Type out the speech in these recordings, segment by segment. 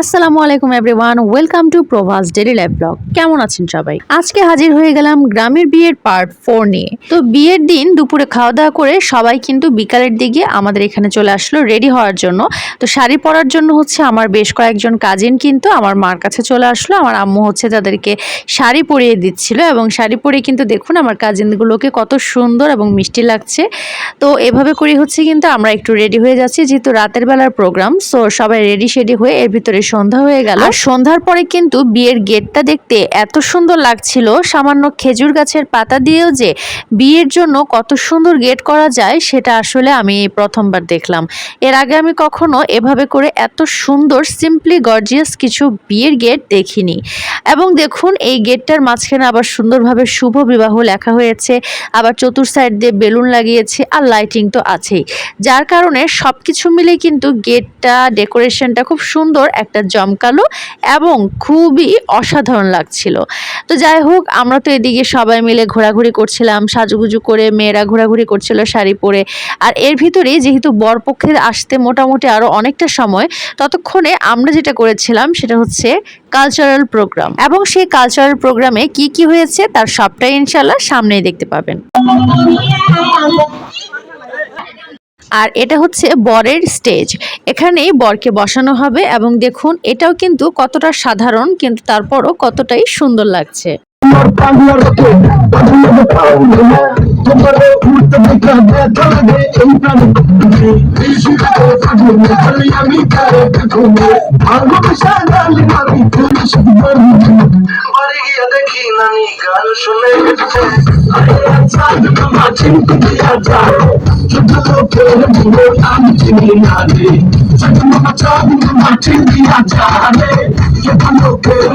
আসসালামু আলাইকুম everyone, welcome to Prabhas daily life vlog. কেমন আছেন সবাই? আজকে হাজির হয়ে গেলাম গ্রামের বিয়ের পার্ট ফোর নিয়ে। তো বিয়ের দিন দুপুরে খাওয়া দাওয়া করে সবাই কিন্তু বিকালের দিকে আমাদের এখানে চলে আসলো রেডি হওয়ার জন্য। তো শাড়ি পরার জন্য হচ্ছে আমার বেশ কয়েকজন কাজিন কিন্তু আমার মার কাছে চলে আসলো। আমার আম্মু হচ্ছে তাদেরকে শাড়ি পরিয়ে দিচ্ছিল এবং শাড়ি পরে কিন্তু দেখুন আমার কাজিনগুলোকে কত সুন্দর এবং মিষ্টি লাগছে। তো এভাবে করে হচ্ছে কিন্তু আমরা একটু রেডি হয়ে যাচ্ছি, যেহেতু রাতের বেলার প্রোগ্রাম সো সবাই রেডি শেডি হয়ে এর ভিতরে সন্ধ্যা হয়ে গেল। আর সন্ধ্যার পরে কিন্তু বিয়ের গেটটা দেখতে এত সুন্দর লাগছিল। সামান্য খেজুর গাছের পাতা দিয়েও যে বিয়ের জন্য কত সুন্দর গেট করা যায়, সেটা আসলে আমি প্রথমবার দেখলাম। এর আগে আমি কখনো এভাবে করে এত সুন্দর সিম্পলি গর্জিয়াস কিছু বিয়ের গেট দেখিনি। এবং দেখুন, এই গেটটার মাঝখানে আবার সুন্দরভাবে শুভ বিবাহ লেখা হয়েছে। আবার চতুর সাইড দিয়ে বেলুন লাগিয়েছে আর লাইটিং তো আছেই। যার কারণে সব কিছু মিলে কিন্তু গেটটা ডেকোরেশনটা খুব সুন্দর একটা জমকালো এবং খুবই অসাধারণ লাগছিল। তো যাই হোক, আমরা তো এদিকে সবাই মিলে ঘোরাঘুরি করছিলাম, সাজুগুজু করে মেয়েরা ঘোরাঘুরি করছিল শাড়ি পরে। আর এর ভিতরেই যেহেতু বরপক্ষের আসতে মোটামুটি আরও অনেকটা সময়, ততক্ষণে আমরা যেটা করেছিলাম সেটা হচ্ছে কালচারাল প্রোগ্রাম এবং সেই কালচারাল প্রোগ্রামে কি কি হয়েছে তার সবটাই ইনশাল্লাহ সামনেই দেখতে পাবেন। আর এটা হচ্ছে বরের স্টেজ। এখানেই বরকে বসানো হবে এবং দেখুন, এটাও কিন্তু কতটা সাধারণ, কিন্তু তারপরও কতটাই সুন্দর লাগছে। চিনতে দিয়া যায় ছোট লোকের জীবন আমি চিনি না রে ছোট মামা চাঁদ দিয়া যায় ছোট লোকের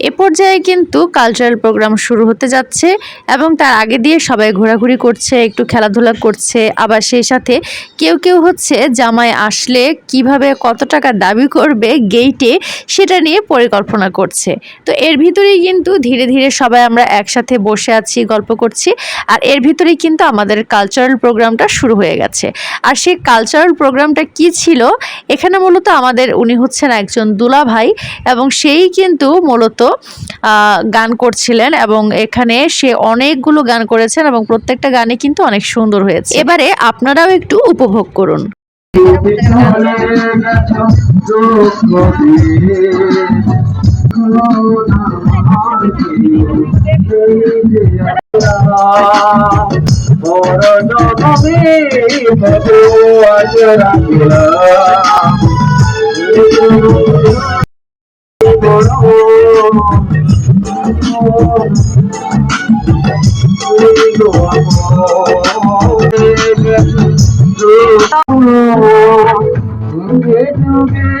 এ পর্যায়ে কিন্তু কালচারাল প্রোগ্রাম শুরু হতে যাচ্ছে এবং তার আগে দিয়ে সবাই ঘোরাঘুরি করছে, একটু খেলাধুলা করছে। আবার সেই সাথে কেউ কেউ হচ্ছে জামাই আসলে কীভাবে কত টাকা দাবি করবে গেইটে সেটা নিয়ে পরিকল্পনা করছে। তো এর ভিতরেই কিন্তু ধীরে ধীরে সবাই আমরা একসাথে বসে আছি, গল্প করছি। আর এর ভিতরেই কিন্তু আমাদের কালচারাল প্রোগ্রামটা শুরু হয়ে গেছে। আর সেই কালচারাল প্রোগ্রামটা কি ছিল? এখানে মূলত আমাদের উনি হচ্ছেন একজন দুলা ভাই এবং সেই কিন্তু মূলত গান করছিলেন এবং এখানে সে অনেকগুলো গান করেছেন এবং প্রত্যেকটা গানে কিন্তু অনেক সুন্দর হয়েছে। এবারে আপনারাও একটু উপভোগ করুন। যুগে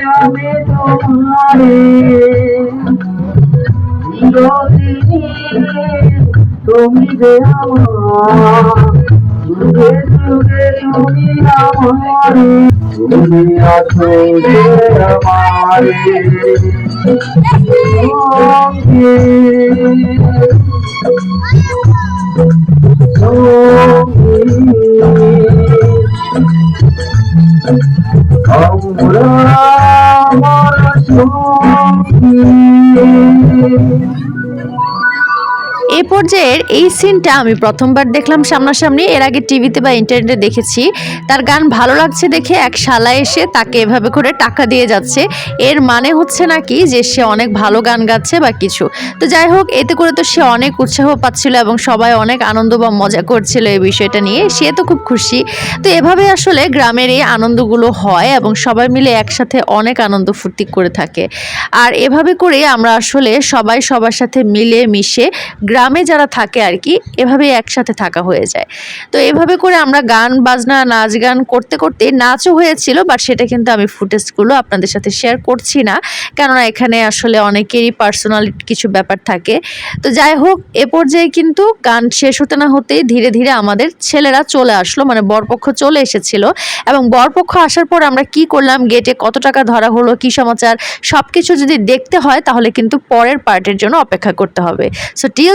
তুমি যে আমার যুগে যুগে তুমি আমারে তুমি আছো যে আমারে সঙ্গে আমরা আমার সঙ্গে এই পর্যায়ের এই সিনটা আমি প্রথমবার দেখলাম সামনাসামনি। এর আগে টিভিতে বা ইন্টারনেটে দেখেছি। তার গান ভালো লাগছে দেখে এক শালা এসে তাকে এভাবে করে টাকা দিয়ে যাচ্ছে। এর মানে হচ্ছে নাকি যে সে অনেক ভালো গান গাচ্ছে বা কিছু। তো যাই হোক, এতে করে তো সে অনেক উৎসাহ পাচ্ছিল এবং সবাই অনেক আনন্দ বা মজা করছিল এই বিষয়টা নিয়ে। সে তো খুব খুশি। তো এভাবে আসলে গ্রামের এই আনন্দগুলো হয় এবং সবাই মিলে একসাথে অনেক আনন্দ ফুর্তি করে থাকে। আর এভাবে করে আমরা আসলে সবাই সবার সাথে মিলে মিশে গ্রামে যারা থাকে আর কি এভাবে একসাথে থাকা হয়ে যায়। তো এভাবে করে আমরা গান, বাজনা, নাচ গান করতে করতে নাচও হয়েছিল বাট সেটা কিন্তু আমি ফুটেজগুলো আপনাদের সাথে শেয়ার করছি না। কেননা এখানে আসলে অনেকেরই পার্সোনাল কিছু ব্যাপার থাকে। তো যাই হোক, এ পর্যায়ে কিন্তু গান শেষ হতে না হতেই ধীরে ধীরে আমাদের ছেলেরা চলে আসলো মানে বরপক্ষ চলে এসেছিল। এবং বরপক্ষ আসার পর আমরা কি করলাম গেটে কত টাকা ধরা হলো, কি সমাচার সব কিছু যদি দেখতে হয়, তাহলে কিন্তু পরের পার্টের জন্য অপেক্ষা করতে হবে। So till